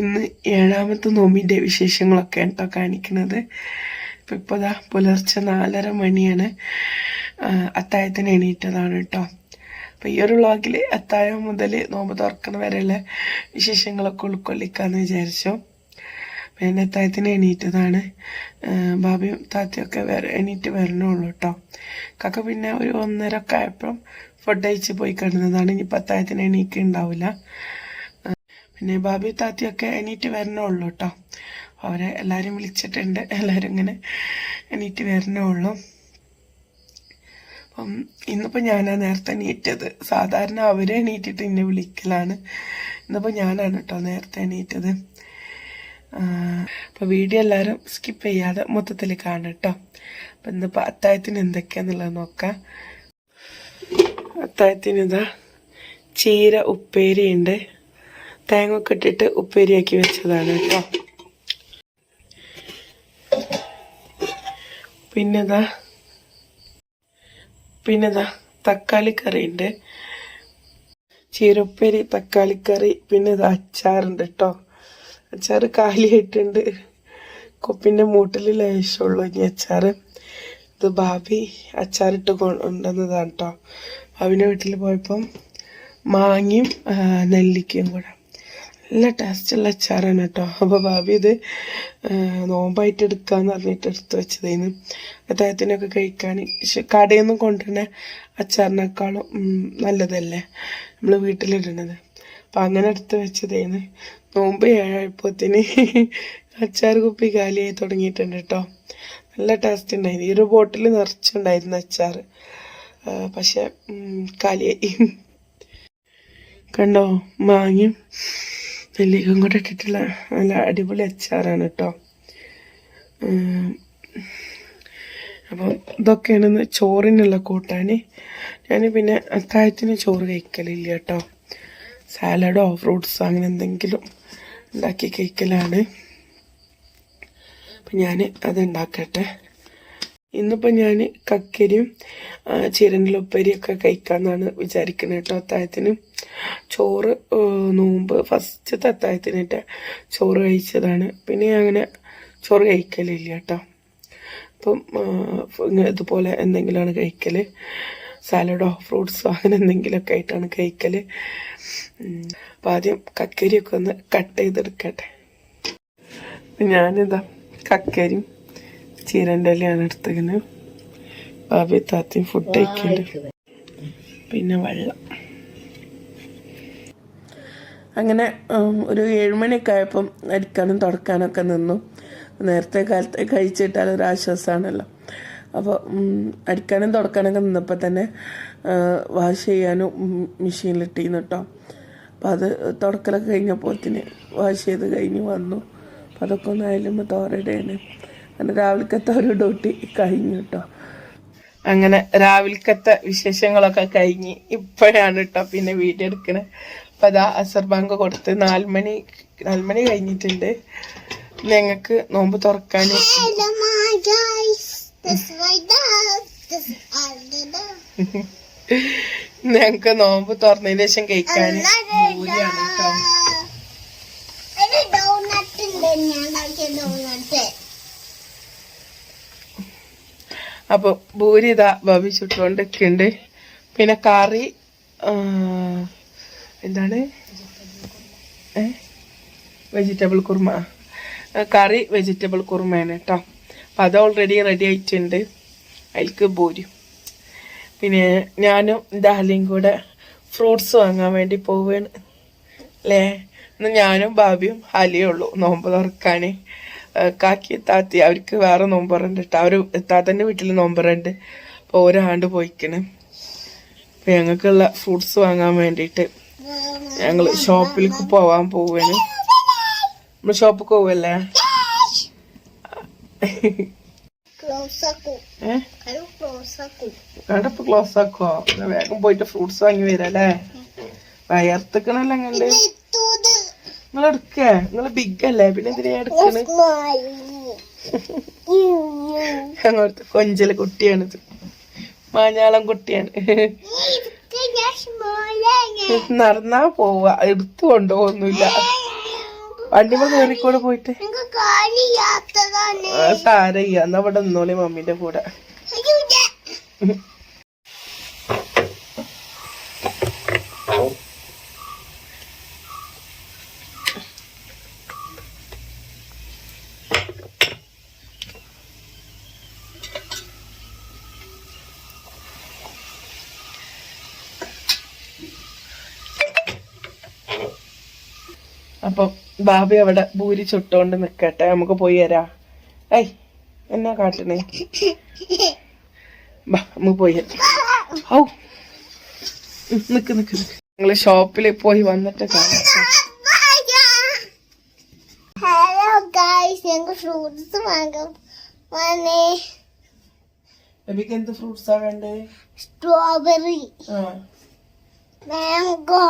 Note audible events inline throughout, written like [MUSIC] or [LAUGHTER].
ഇന്ന് ഏഴാമത്തെ നോമ്പിന്റെ വിശേഷങ്ങളൊക്കെ കേട്ടോ കാണിക്കുന്നത്. ഇപ്പം ഇപ്പോൾ ഇതാ പുലർച്ചെ നാലര മണിയാണ്. അത്തായത്തിന് എണീറ്റതാണ് കേട്ടോ. അപ്പം ഈ ഒരു വ്ളോഗിൽ അത്തായം മുതൽ നോമ്പ് തുറക്കുന്ന വരെയുള്ള വിശേഷങ്ങളൊക്കെ ഉൾക്കൊള്ളിക്കാമെന്ന് വിചാരിച്ചു. പിന്നെ അത്തായത്തിന് എണീറ്റതാണ്. ബാബിയും താത്തയൊക്കെ വേറെ എണീറ്റ് വരണുള്ളൂ കേട്ടോ. കക്ക പിന്നെ ഒരു ഒന്നര ഒക്കെ ആയപ്പം ഫുഡ് കഴിച്ച് പോയി കിടന്നതാണ്. ഇനി ഇപ്പം അത്തായത്തിന് ഉണ്ടാവില്ല പിന്നെ ബാബി താത്തിയൊക്കെ എണീറ്റ് വരണേ ഉള്ളു കേട്ടോ അവരെ എല്ലാവരും വിളിച്ചിട്ടുണ്ട്. എല്ലാവരും ഇങ്ങനെ എണീറ്റ് വരണേ ഉള്ളൂ അപ്പം ഇന്നിപ്പോൾ ഞാനാണ് നേരത്തെ എണീറ്റത്. സാധാരണ അവരെ എണീറ്റിട്ട് എന്നെ വിളിക്കലാണ്. ഇന്നിപ്പോൾ ഞാനാണ് കേട്ടോ നേരത്തെ എണീറ്റത്. അപ്പോൾ വീഡിയോ എല്ലാവരും സ്കിപ്പ് ചെയ്യാതെ മൊത്തത്തിൽ കാണും കേട്ടോ അപ്പം ഇന്നിപ്പോൾ അത്തായത്തിന് എന്തൊക്കെയാന്നുള്ളത് നോക്കാം. അത്തായത്തിന് ഇതാ ചീര ഉപ്പേരിയുണ്ട്. തേങ്ങ ഒക്കെ ഇട്ടിട്ട് ഉപ്പേരിയാക്കി വെച്ചതാണ് കേട്ടോ. പിന്നെതാ പിന്നെതാ തക്കാളി കറി ഉണ്ട് ചീരപ്പേരി തക്കാളിക്കറി പിന്നെ ഇത് അച്ചാറുണ്ട് കേട്ടോ. അച്ചാറ് കാലിയായിട്ടുണ്ട്. കൊപ്പിന്റെ മൂട്ടിൽ ലേശമുള്ളൂ ഇനി അച്ചാർ ഇത് ഭാബി അച്ചാറിട്ട് കൊണ്ടുവന്നതാണ് കേട്ടോ. ഭാവിന്റെ വീട്ടിൽ പോയപ്പം മാങ്ങയും നെല്ലിക്കയും കൂടെ. നല്ല ടേസ്റ്റുള്ള അച്ചാറാണ് കേട്ടോ അപ്പോൾ ഭാവി ഇത് നോമ്പായിട്ട് എടുക്കാമെന്ന് പറഞ്ഞിട്ട് എടുത്ത് വെച്ചതായിരുന്നു അദ്ദേഹത്തിനൊക്കെ കഴിക്കാൻ കടയിൽ നിന്ന് കൊണ്ടുവരുന്ന അച്ചാറിനേക്കാളും നല്ലതല്ലേ? നമ്മൾ വീട്ടിലിടുന്നത് അപ്പം അങ്ങനെ എടുത്ത് വെച്ചതായിരുന്നു നോമ്പ് ഏഴായപ്പോത്തിന് [LAUGHS] അച്ചാർ കുപ്പി കാലിയായി തുടങ്ങിയിട്ടുണ്ട് കേട്ടോ നല്ല ടേസ്റ്റ് ഉണ്ടായിരുന്നു. ഈ ഒരു ബോട്ടിൽ നിറച്ചുണ്ടായിരുന്നു അച്ചാർ പക്ഷെ കാലിയായി കണ്ടോ? മാങ്ങയും നെല്ലിക്കും കൂടെ ഇട്ടിട്ടുള്ള നല്ല അടിപൊളി അച്ചാറാണ് കേട്ടോ അപ്പോൾ അപ്പം ഇതൊക്കെയാണ് ചോറിനുള്ള കൂട്ടാൻ ഞാൻ പിന്നെ അത്താഴത്തിന് ചോറ് കഴിക്കലില്ല കേട്ടോ സാലഡോ ഫ്രൂട്ട്സോ അങ്ങനെ എന്തെങ്കിലും ഉണ്ടാക്കി കഴിക്കലാണ്. അപ്പം ഞാൻ അത് ഉണ്ടാക്കട്ടെ. ഇന്നിപ്പോൾ ഞാൻ കക്കരിയും ഉപ്പേരിയൊക്കെ കഴിക്കാമെന്നാണ് വിചാരിക്കുന്നത് കേട്ടോ അത്താഴത്തിന് ചോറ് നോമ്പ് ഫസ്റ്റത്തെ അത്തായത്തിനിട്ട് ചോറ് കഴിച്ചതാണ്. പിന്നെ അങ്ങനെ ചോറ് കഴിക്കലില്ല കേട്ടോ. അപ്പം ഇതുപോലെ എന്തെങ്കിലുമാണ് കഴിക്കൽ സാലഡോ ഫ്രൂട്ട്സോ അങ്ങനെ എന്തെങ്കിലുമൊക്കെ ആയിട്ടാണ് കഴിക്കൽ അപ്പം ആദ്യം കക്കരിയൊക്കെ ഒന്ന് കട്ട് ചെയ്തെടുക്കട്ടെ. ഞാനിതാ കക്കരിയും ചീരന്റെ ഇലയാണ് എടുത്തതിന് ഭാവി താത്തയും ഫുഡ് കഴിക്കുന്നുണ്ട് പിന്നെ വെള്ളം. അങ്ങനെ ഒരു ഏഴുമണിയൊക്കെ ആയപ്പം അടിക്കാനും തുടക്കാനൊക്കെ നിന്നു. നേരത്തെ കാലത്ത് കഴിച്ചിട്ടാൽ ഒരു ആശ്വാസമാണല്ലോ അപ്പോൾ അടിക്കാനും തുടക്കാനൊക്കെ നിന്നപ്പോൾ തന്നെ വാഷ് ചെയ്യാനും മെഷീനിലിട്ടിരുന്നു കേട്ടോ അപ്പം അത് തുടക്കലൊക്കെ കഴിഞ്ഞപ്പോത്തിന് വാഷ് ചെയ്ത് കഴിഞ്ഞ് വന്നു. അപ്പം അതൊക്കെ ഒന്ന് അയലുമ്പോൾ തോരടേന് അങ്ങനെ രാവിലത്തെ ഒരു ഡ്യൂട്ടി കഴിഞ്ഞു കേട്ടോ അങ്ങനെ രാവിലത്തെ വിശേഷങ്ങളൊക്കെ കഴിഞ്ഞ് ഇപ്പോഴാണ് കേട്ടോ പിന്നെ വീഡിയോ എടുക്കണേ. അപ്പം അതാ അസർ ബാങ്ക് കൊടുത്ത് നാലുമണി നാലുമണി നാല് മണി കഴിഞ്ഞിട്ടുണ്ട്. ഞങ്ങൾക്ക് നോമ്പ് തുറക്കാൻ. ഞങ്ങൾക്ക് നോമ്പ് തുറന്നതിന് ശേഷം കഴിക്കാൻ പൂരിയാണ് കേട്ടോ ഡോണറ്റ് ഉണ്ട് ഞാൻ ഡോണറ്റ് അപ്പൊ ഭൂരി ഇതാ ബബി പിന്നെ കറി എന്താണ്? വെജിറ്റബിൾ കുറുമ. കറി വെജിറ്റബിൾ കുറുമയാണ് കേട്ടോ അപ്പം അത് ഓൾറെഡി റെഡി ആയിട്ടുണ്ട്. അതിലേക്ക് ഭൂരി. പിന്നെ ഞാനും ഡാലിയും കൂടെ ഫ്രൂട്ട്സ് വാങ്ങാൻ വേണ്ടി പോവുകയാണ് അല്ലേ ഇന്ന് ഞാനും ബാബിയും ഹലിയേ ഉള്ളൂ. നോമ്പ് തുറക്കാൻ കാക്കി താത്തി അവർക്ക് വേറെ നോമ്പറുണ്ട് കേട്ടോ അവർ താത്തന്റെ വീട്ടിൽ നോമ്പറുണ്ട്. അപ്പോൾ ഒരാണ്ട് പോയിക്കണ്. അപ്പോൾ ഞങ്ങൾക്കുള്ള ഫ്രൂട്ട്സ് വാങ്ങാൻ വേണ്ടിയിട്ട് ഞങ്ങൾ ഷോപ്പിലേക്ക് പോവാൻ പോവാണ്. നമ്മൾ ഷോപ്പിൽ പോവല്ലേ? കടപ്പ് ക്ലോസ് ആക്കുവോ വേഗം പോയിട്ട് ഫ്രൂട്ട്സ് വാങ്ങി വരാല്ലേ? വയർത്തിക്കണല്ലോ ഇത്തൂത് നിങ്ങൾ എടുക്ക നിങ്ങൾ ബിഗ് അല്ലേ പിന്നെ എന്തിനാ എടുക്കണ്? അങ്ങോട്ട് കൊഞ്ചൽ കുട്ടിയാണിത് മാഞ്ഞാളം കുട്ടിയാണ്. നടന്നാ പോവാ എടുത്തു കൊണ്ടുപോകുന്നില്ല വണ്ടിമ കയറിക്കൂടെ പോയിട്ട്. സാരയ്യ. എന്നാ ഇവിടെ നിന്നോളി മമ്മീന്റെ കൂടെ അയ്യോ, ഞാൻ- അപ്പം ബാബി അവിടെ ഭൂരി ചുട്ടോണ്ട് നിക്കട്ടെ. നമുക്ക് പോയി തരാ ഏയ് എന്നാ കാട്ടണേ? ബാ നമുക്ക് പോയി ഔ. നിക്ക് നിക്ക് ഞങ്ങൾ ഷോപ്പിൽ പോയി വന്നിട്ട് കാണാം. ഹലോ ഗൈസ് ഞങ്ങൾക്ക് ഫ്രൂട്ട്സ് വാങ്ങും വന്നേ. ബേബിക്ക് എന്ത് ഫ്രൂട്ട്സാ വേണ്ടേ? സ്ട്രോബെറി മാംഗോ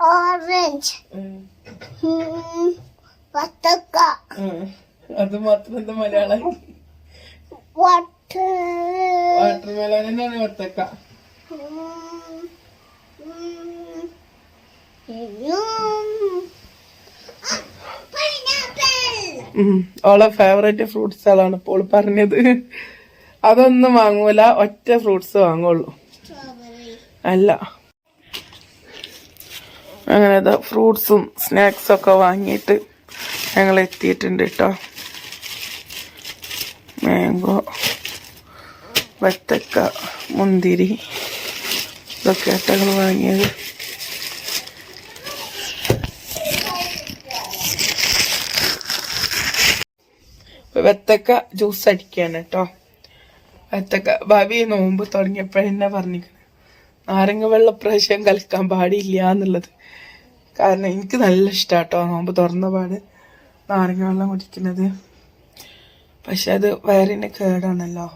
ഓറഞ്ച് ഉം, വത്തക്ക. അത് മാത്രം എന്താ മലയാളം. വാട്ടർ മെലോൺ തന്നെയാണ് വത്തക്ക. ഉം. ഓളെ ഫേവറേറ്റ് ഫ്രൂട്ട്സ് അതാണ് ഇപ്പോൾ പറഞ്ഞത്. അതൊന്നും വാങ്ങൂല ഒറ്റ ഫ്രൂട്ട്സ് വാങ്ങുള്ളൂ. അല്ല. അങ്ങനെ ഫ്രൂട്ട്സും സ്നാക്സും ഒക്കെ വാങ്ങിയിട്ട് ഞങ്ങൾ എത്തിയിട്ടുണ്ട് കേട്ടോ മാംഗോ വത്തക്ക മുന്തിരി ഇതൊക്കെ ഞങ്ങൾ വാങ്ങിയത്. വെത്തക്ക ജ്യൂസ് അടിക്കാണ് കേട്ടോ വത്തക്ക ഭാവി നോമ്പ് തുടങ്ങിയപ്പോഴെന്നെ പറഞ്ഞിരിക്കുന്നത് നാരങ്ങ വെള്ളപ്രാവശ്യം കലക്കാൻ പാടില്ല എന്നുള്ളത്. കാരണം എനിക്ക് നല്ല ഇഷ്ടമാട്ടോ നോമ്പ് തുറന്ന പാട് നാരങ്ങ വെള്ളം കുടിക്കുന്നത്. പക്ഷെ അത് വയറിന് കേടാണല്ലോ.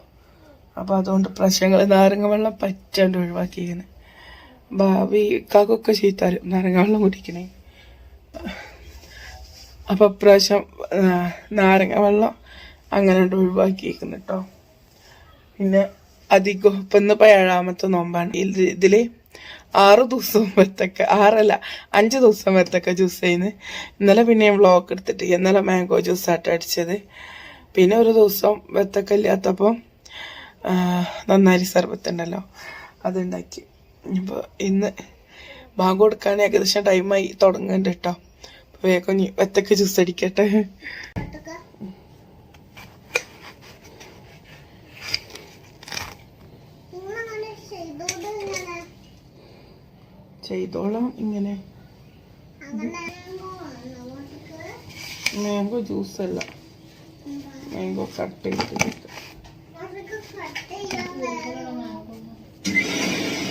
അപ്പോൾ അതുകൊണ്ട് പ്രശ്നങ്ങൾ നാരങ്ങ വെള്ളം പറ്റാണ്ട് ഒഴിവാക്കിയാണ് ഭാവി കാക്കൊക്കെ ചീത്താലും നാരങ്ങ വെള്ളം കുടിക്കണേ. അപ്പൊ പ്രാവശ്യം നാരങ്ങ വെള്ളം അങ്ങനെ ഒഴിവാക്കിയിരിക്കുന്നു കേട്ടോ പിന്നെ ഇന്നിപ്പോ ഏഴാമത്തെ നോമ്പാണ്. ഇത് ഇതിൽ ആറ് ദിവസം വരത്തക്ക ആറല്ല അഞ്ച് ദിവസം വരത്തക്ക ജ്യൂസ് ചെയ്യുന്നത് ഇന്നലെ പിന്നെ വ്ളോഗ് എടുത്തിട്ട് ഇന്നലെ മാംഗോ ജ്യൂസ് ആട്ടോ അടിച്ചത്. പിന്നെ ഒരു ദിവസം വരത്തൊക്കെ ഇല്ലാത്തപ്പം ആ, നന്നാരി സർബത്ത് ഉണ്ടല്ലോ അതുണ്ടാക്കി. ഇപ്പോൾ ഇന്ന് ബാങ്ക് കൊടുക്കാൻ ഏകദേശം ടൈമായി തുടങ്ങുന്നുണ്ട് കേട്ടോ വേഗം വെത്തക്ക ജ്യൂസ് അടിക്കട്ടെ. ചെയ്തോളാം. ഇങ്ങനെ. മാംഗോ ജ്യൂസ് അല്ല. മാംഗോ കട്ട് ചെയ്തിട്ട്.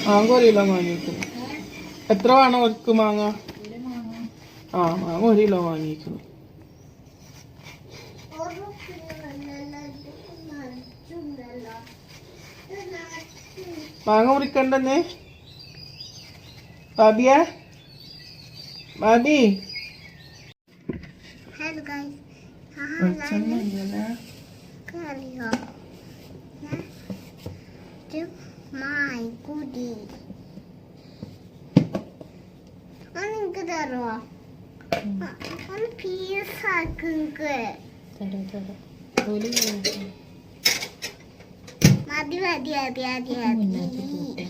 മാങ്ങ ഒരു കിലോ വാങ്ങിയിരിക്കുന്നു എത്ര വേണം ഒരു മാങ്ങ? ആ മാങ്ങ ഒരു കിലോ വാങ്ങിയിരിക്കുന്നു Bobby? Bobby? Halo guys. Took my goodie. On 그대로. on pizza 근글. 잘해 잘해. 우리 마디 마디 마디 마디 마디.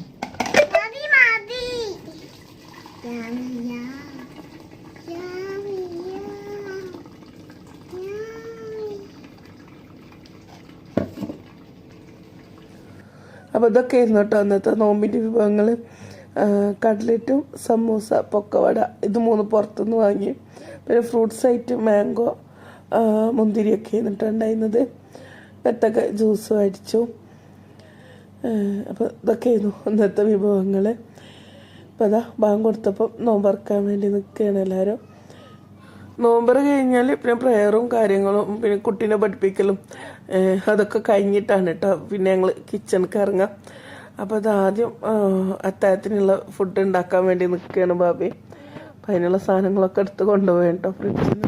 അപ്പോൾ ഇതൊക്കെ ആയിരുന്നു കേട്ടോ അന്നത്തെ നോമ്പിന്റെ വിഭവങ്ങൾ കട്ലറ്റും സമൂസ പൊക്കവട ഇത് മൂന്ന് പുറത്തുനിന്ന് വാങ്ങി. പിന്നെ ഫ്രൂട്ട്സ് ആയിട്ട് മാംഗോ മുന്തിരിയൊക്കെ ആയിരുന്നിട്ടുണ്ടായിരുന്നത് മെത്തക്ക ജ്യൂസ് അടിച്ചു. അപ്പോൾ ഇതൊക്കെ ആയിരുന്നു ഇന്നത്തെ വിഭവങ്ങൾ അപ്പോൾ അതാ ബാങ്ക് കൊടുത്തപ്പം നോമ്പറക്കാൻ വേണ്ടി നിൽക്കുകയാണ് എല്ലാവരും. നോമ്പർ കഴിഞ്ഞാൽ പിന്നെ പ്രയറും കാര്യങ്ങളും പിന്നെ കുട്ടീനെ പഠിപ്പിക്കലും അതൊക്കെ കഴിഞ്ഞിട്ടാണ് കേട്ടോ പിന്നെ ഞങ്ങൾ കിച്ചണിക്ക് ഇറങ്ങാം. അപ്പോൾ അതാദ്യം ആദ്യം അത്താഴത്തിനുള്ള ഫുഡ് ഉണ്ടാക്കാൻ വേണ്ടി നിൽക്കുകയാണ് ബാബി. അപ്പം അതിനുള്ള സാധനങ്ങളൊക്കെ എടുത്ത് കൊണ്ടുപോയി കേട്ടോ ഫ്രിഡ്ജിൽ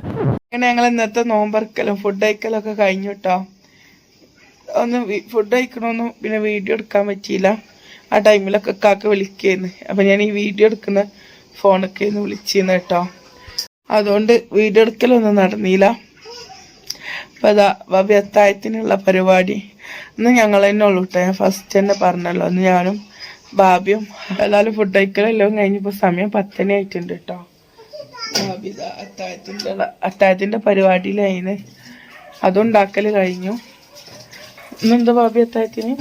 അങ്ങനെ ഞങ്ങൾ ഇന്നത്തെ നോമ്പറക്കലും ഫുഡ് അയക്കലും ഒക്കെ കഴിഞ്ഞു കേട്ടോ ഒന്ന് ഫുഡ് കഴിക്കണമെന്നും പിന്നെ വീഡിയോ എടുക്കാൻ പറ്റിയില്ല. ആ ടൈമിലൊക്കെ കാക്ക വിളിക്കുന്നു. അപ്പം ഞാൻ ഈ വീഡിയോ എടുക്കുന്ന ഫോണൊക്കെ ഒന്ന് വിളിച്ചിരുന്നു കേട്ടോ അതുകൊണ്ട് വീഡിയോ എടുക്കലൊന്നും നടന്നില്ല അപ്പം അതാ ബാബി അത്തായത്തിനുള്ള പരിപാടി. ഇന്ന് ഞങ്ങൾ തന്നെ ഉള്ളൂ കേട്ടോ ഞാൻ ഫസ്റ്റ് തന്നെ പറഞ്ഞല്ലോ. അന്ന് ഞാനും ബാബിയും എല്ലാവരും ഫുഡ് കഴിക്കലെല്ലാം കഴിഞ്ഞപ്പോൾ സമയം പത്തനെ ആയിട്ടുണ്ട് കേട്ടോ ബാബി അത്തായത്തിന്റെ അത്തായത്തിന്റെ പരിപാടിയിലായിന് അതുണ്ടാക്കൽ കഴിഞ്ഞു. ഇന്നെന്താ ബാബി അത്തായത്തിന്?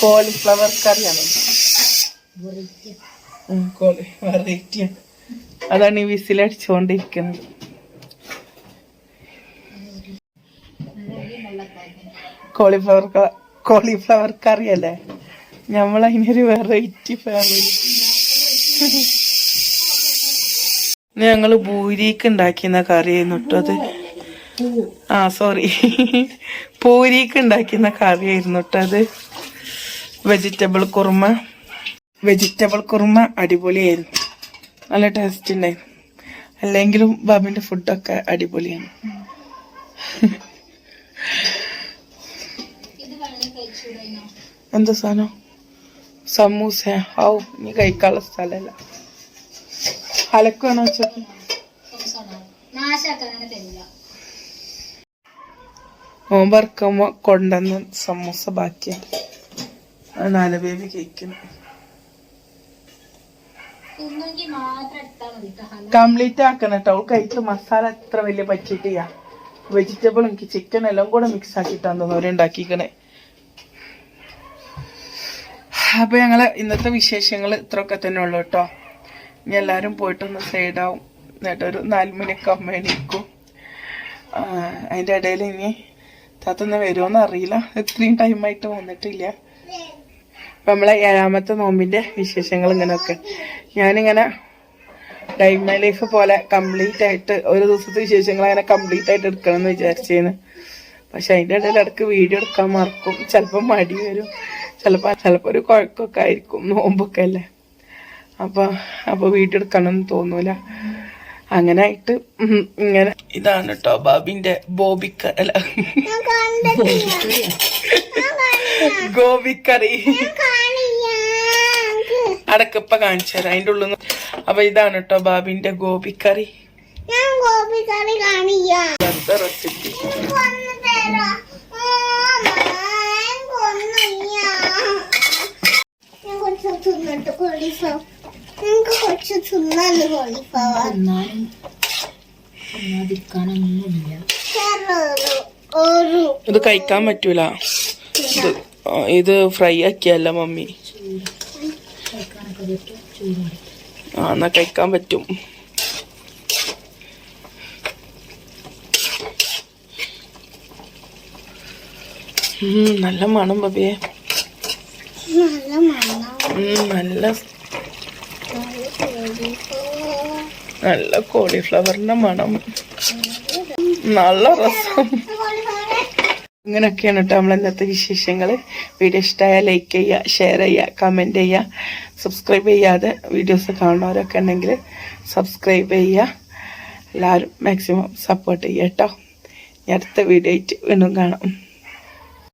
കോളിഫ്ലവർ കറിയാണ്. കോളി വെറൈറ്റി അതാണ് ഈ വിസിലടിച്ചുകൊണ്ടിരിക്കുന്നത് കോളിഫ്ലവർ കോളിഫ്ലവർ കറി അല്ലേ? നമ്മളതിനൊരു വെറൈറ്റി ഫാമിലി ഞങ്ങൾ പൂരിക്ക് ഉണ്ടാക്കിയെന്ന കറിയായിരുന്നു കേട്ടോ അത്. ആ സോറി പൂരിക്ക് ഉണ്ടാക്കിയെന്ന കറിയായിരുന്നു കേട്ടോ അത്. വെജിറ്റബിൾ കുറുമ. വെജിറ്റബിൾ കുറുമ അടിപൊളിയായിരുന്നു. നല്ല ടേസ്റ്റ് ഉണ്ടായിരുന്നു. അല്ലെങ്കിലും ബാബിന്റെ ഫുഡൊക്കെ അടിപൊളിയാണ്. എന്താ സാധനം? സമൂസ. ഔ ഇനി കഴിക്കാനുള്ള സ്ഥലമല്ല. അലക്കുവാണോ വെച്ചത്? ഓൻ പറക്കുമ്പോ കൊണ്ടുവന്ന സമൂസ ബാക്കിയാണ് നാല ബേബി കഴിക്കണം കംപ്ലീറ്റ് ആക്കണം കേട്ടോ അവൾ കഴിച്ച മസാല എത്ര വലിയ പറ്റിയിട്ടില്ല. വെജിറ്റബിൾ എനിക്ക് ചിക്കൻ എല്ലാം കൂടെ മിക്സ് ആക്കിയിട്ടാന്ന് അവരുണ്ടാക്കിക്കണേ അപ്പൊ ഞങ്ങൾ ഇന്നത്തെ വിശേഷങ്ങൾ ഇത്രയൊക്കെ തന്നെ ഉള്ളു കേട്ടോ. ഇനി എല്ലാവരും പോയിട്ടൊന്ന് സൈഡാവും. എന്നിട്ട് ഒരു നാല് മണിയൊക്കെ അമ്മ എണീക്കും. അതിന്റെ ഇടയിൽ ഇനി താത്തൊന്ന് വരുമോന്ന് അറിയില്ല. ഇത്രയും ടൈമായിട്ട് വന്നിട്ടില്ല. അപ്പം നമ്മളെ ഏഴാമത്തെ നോമ്പിന്റെ വിശേഷങ്ങൾ ഇങ്ങനെയൊക്കെ. ഞാനിങ്ങനെ ഡൈവ് മൈ ലൈഫ് പോലെ കംപ്ലീറ്റ് ആയിട്ട് ഒരു ദിവസത്തെ വിശേഷങ്ങൾ അങ്ങനെ കംപ്ലീറ്റ് ആയിട്ട് എടുക്കണം എന്ന് വിചാരിച്ചേന്ന്. പക്ഷെ അതിന്റെ ഇടയിൽ ഇടയ്ക്ക് വീഡിയോ എടുക്കാൻ മറക്കും. ചിലപ്പോൾ മടി വരും. ചിലപ്പോൾ ചിലപ്പോൾ ഒരു കുഴക്കമൊക്കെ ആയിരിക്കും നോമ്പൊക്കെ അല്ലേ അപ്പൊ അപ്പൊ വീട്ടെടുക്കണം എന്ന് തോന്നൂല. അങ്ങനെ ആയിട്ട് ഇങ്ങനെ. ഇതാണ് കേട്ടോ ബാബിന്റെ ബോബിക്ക അല്ല ഗോപിക്കറി. അടക്കപ്പ കാണിച്ചു തരാം. അതിന്റെ ഉള്ളിൽ നിന്ന്. അപ്പൊ ഇതാണ് കേട്ടോ ബാബിന്റെ ഗോപിക്കറി. ഞാൻ ഗോപി കറി കാണിയാ എന്താ റെസിപ്പി? ഞാൻ ഇത് കഴിക്കാൻ പറ്റൂല. ഇത് ഫ്രൈ ആക്കിയല്ല മമ്മി. ആ എന്നാ കഴിക്കാൻ പറ്റും. നല്ല മണം ബബിയെ നല്ല നല്ല കോളിഫ്ലവറിന്റെ മണം. നല്ല രസം. ഇങ്ങനെയൊക്കെയാണ് കേട്ടോ നമ്മൾ ഇന്നത്തെ വിശേഷങ്ങൾ വീഡിയോ ഇഷ്ടമായ ലൈക്ക് ചെയ്യുക ഷെയർ ചെയ്യുക കമന്റ് ചെയ്യുക സബ്സ്ക്രൈബ് ചെയ്യാതെ വീഡിയോസ് കാണുന്നവരൊക്കെ ഉണ്ടെങ്കിൽ സബ്സ്ക്രൈബ് ചെയ്യുക എല്ലാവരും മാക്സിമം സപ്പോർട്ട് ചെയ്യുക കേട്ടോ അടുത്ത വീഡിയോ ആയിട്ട് വീണ്ടും കാണാം.